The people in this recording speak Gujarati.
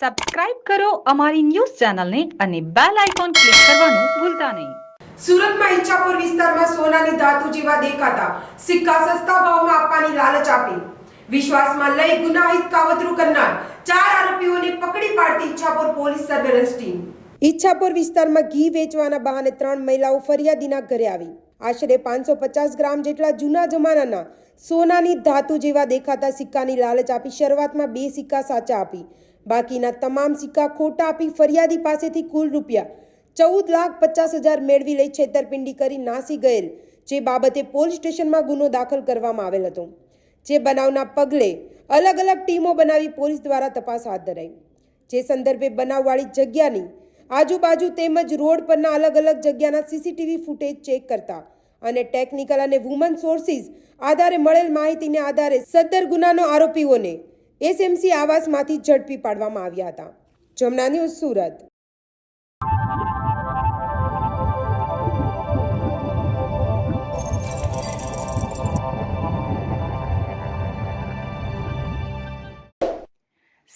સબસ્ક્રાઇબ કરો અમારી ન્યૂઝ ચેનલને અને બેલ આઇકોન ક્લિક કરવાનું ભૂલતા નહીં. સુરતમાં ઈચ્છાપુર વિસ્તારમાં સોનાની ધાતુ જેવા દેખાતા સિક્કા સસ્તા ભાવમાં આપવાની લાલચ આપી. વિશ્વાસમાં લઈ ગુનાહિત કાવતરું કરનાર ચાર આરોપીઓને પકડી પાડતી Ichchhapur police surveillance team. Ichchhapur વિસ્તારમાં ઘી વેચવાના બહાને ત્રણ મહિલાઓ ફરિયાદીના ઘરે આવી. આશરે પાંચસો પચાસ ગ્રામ જેટલા જૂના જમાનાના સોનાની ધાતુ જેવા દેખાતા સિક્કાની લાલચ આપી શરૂઆતમાં બે સિક્કા સાચા આપી. બાકીના તમામ સિક્કા ખોટા આપી ફરિયાદી પાસેથી કુલ રૂપિયા ચૌદ લાખ પચાસ હજાર મેળવી લઈ છેતરપિંડી કરી નાસી ગયેલ, જે બાબતે પોલીસ સ્ટેશનમાં ગુનો દાખલ કરવામાં આવેલ હતો. જે બનાવના પગલે અલગ અલગ ટીમો બનાવી પોલીસ દ્વારા તપાસ હાથ ધરાઈ. જે સંદર્ભે બનાવવાળી જગ્યાની આજુબાજુ તેમજ રોડ પરના અલગ અલગ જગ્યાના સીસીટીવી ફૂટેજ ચેક કરતા અને ટેકનિકલ અને વુમન સોર્સિસ આધારે મળેલ માહિતીને આધારે સત્તર ગુનાનો આરોપીઓને એસએમસી આવાસમાંથી ઝડપી પાડવામાં આવ્યા હતા. જમના ન્યૂઝ સુરત.